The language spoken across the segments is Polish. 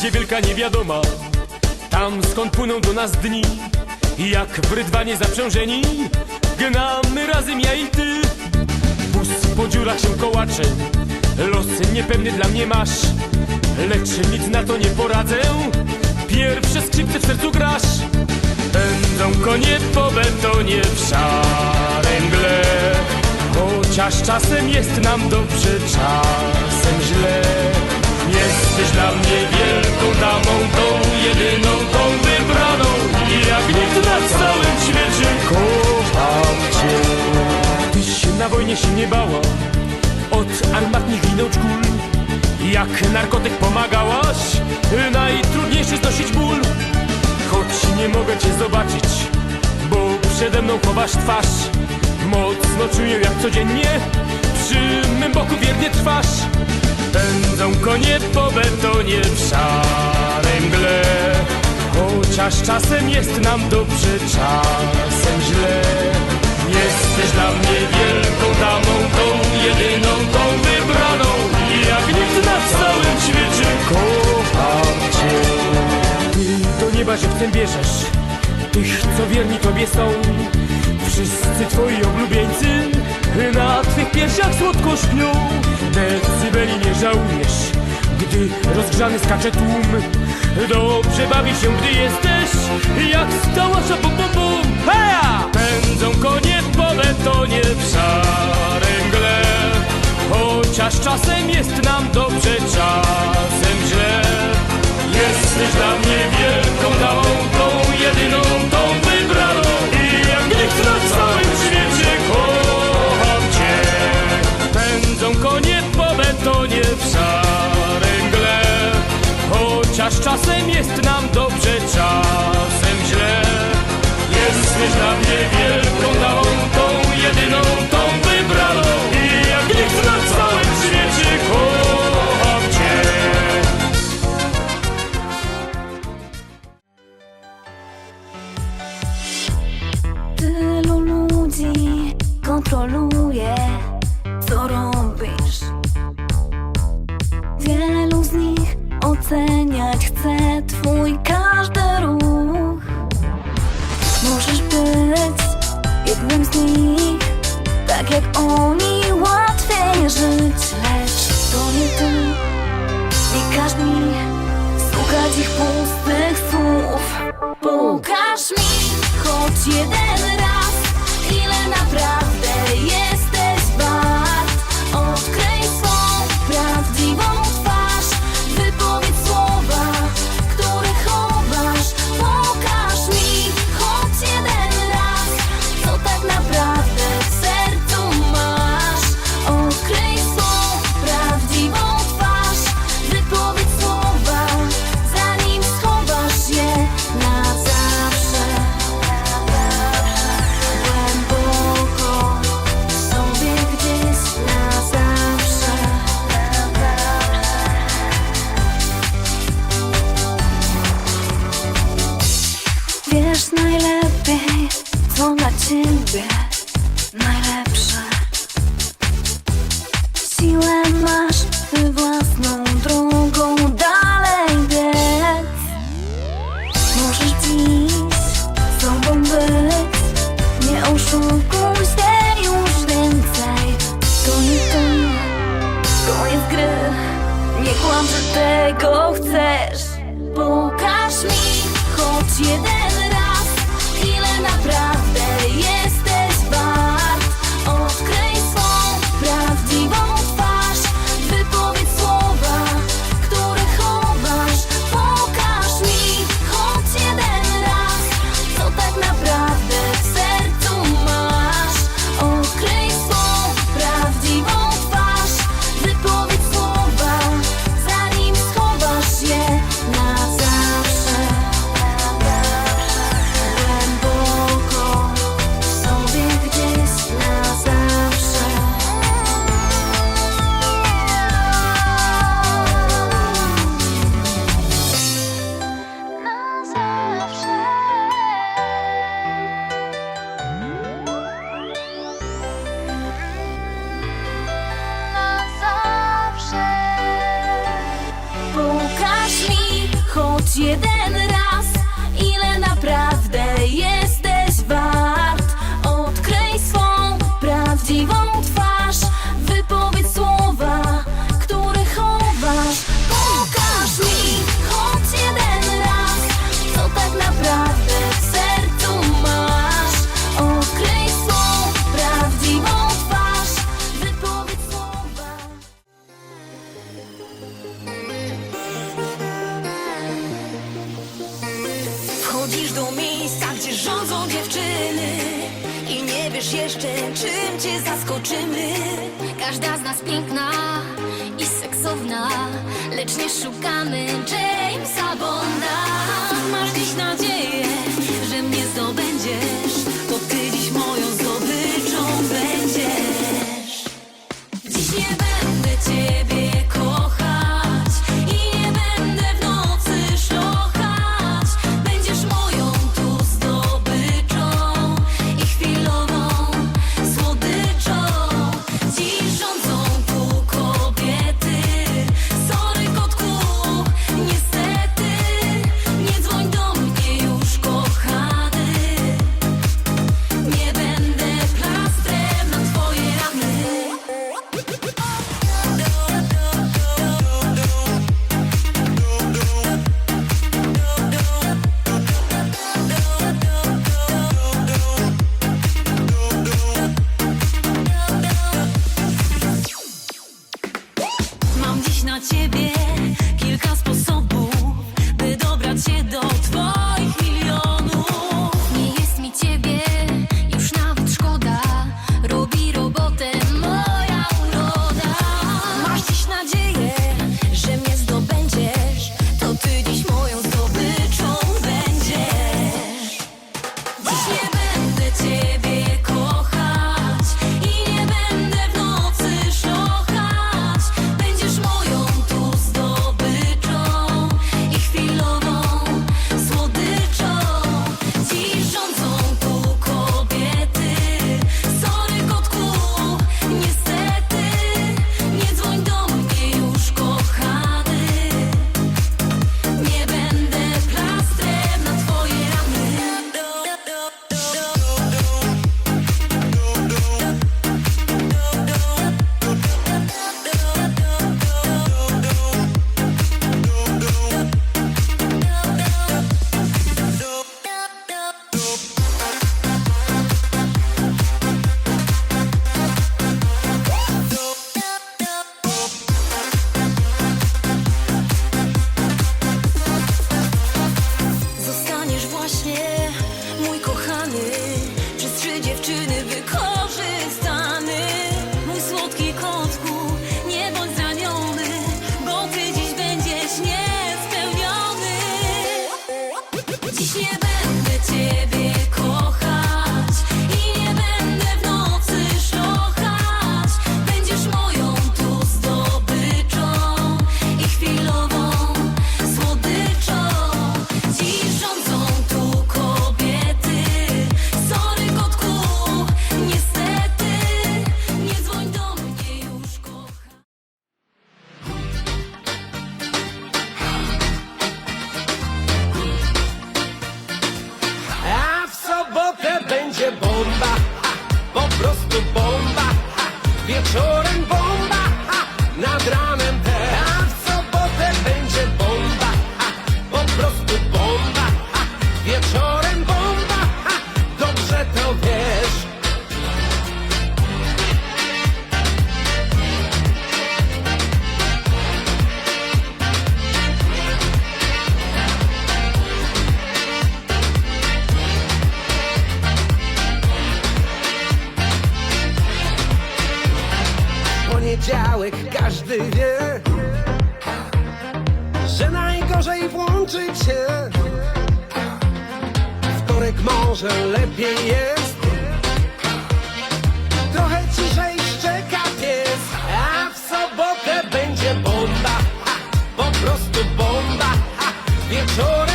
gdzie wielka niewiadoma. Tam skąd płyną do nas dni Jak w rydwanie zaprzężeni Gnamy razem ja i ty. Wóz po dziurach się kołacze Los niepewny dla mnie masz. Lecz nic na to nie poradzę Pierwsze skrzypce w sercu grasz. Pędzą konie po betonie w szarym mgle. Chociaż czasem jest nam dobrze, czasem źle Jesteś dla mnie wielką damą, tą jedyną, tą wybraną. I jak nikt na całym świecie kocham cię. Tyś na wojnie się nie bała. Od armatnych winąć kul Jak narkotyk pomagałaś Najtrudniejszy znosić ból. Choć nie mogę cię zobaczyć Bo przede mną chowasz twarz. Mocno czuję jak codziennie Przy mym boku wiernie trwasz Pędzą konie po betonie w szarym mgle Chociaż czasem jest nam dobrze, czasem źle. Jesteś dla mnie wielką damą, tą jedyną, tą wybraną. Jak nikt na całym świecie kocham cię. Ty do nieba żywcem bierzesz Tych, co wierni tobie są. Wszyscy twoi oblubieńcy Na twych piersiach słodko śpią Decybeli nie żałujesz. Gdy rozgrzany skacze tłum Dobrze bawi się, gdy jesteś Jak stała bum bum bum Heja! Pędzą konie po betonie w szarym mgle. Chociaż czasem jest nam dobrze, czasem źle. Jesteś dla mnie wielką damą, czasem jest nam dobrze, czasem źle. Dla nich, tak jak oni łatwiej żyć, lecz to nie ty. Nie każ mi słuchać ich pustych słów. Pokaż mi choć jeden raz, ile naprawdę najlepiej, co dla ciebie najlepsze. Siłę masz, by własną drogą dalej biec. Możesz dziś sobą być, nie oszukuj się już więcej. To nie gry, nie kłam, że tego chcesz. Pokaż mi choć jeden jeden raz. wiesz jeszcze, czym cię zaskoczymy. Każda z nas piękna i seksowna Lecz nie szukamy Jamesa Bonda. Masz dziś nadzieję, że mnie zdobędziesz To ty dziś moją zdobyczą będziesz. Dziś nie będę ciebie poniedziałek każdy wie Że najgorzej włączyć się Wtorek może lepiej jest. Trochę ciszej szczeka pies A w sobotę będzie bomba ha, Po prostu bomba. Ha, Wieczorem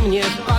mnie. wpada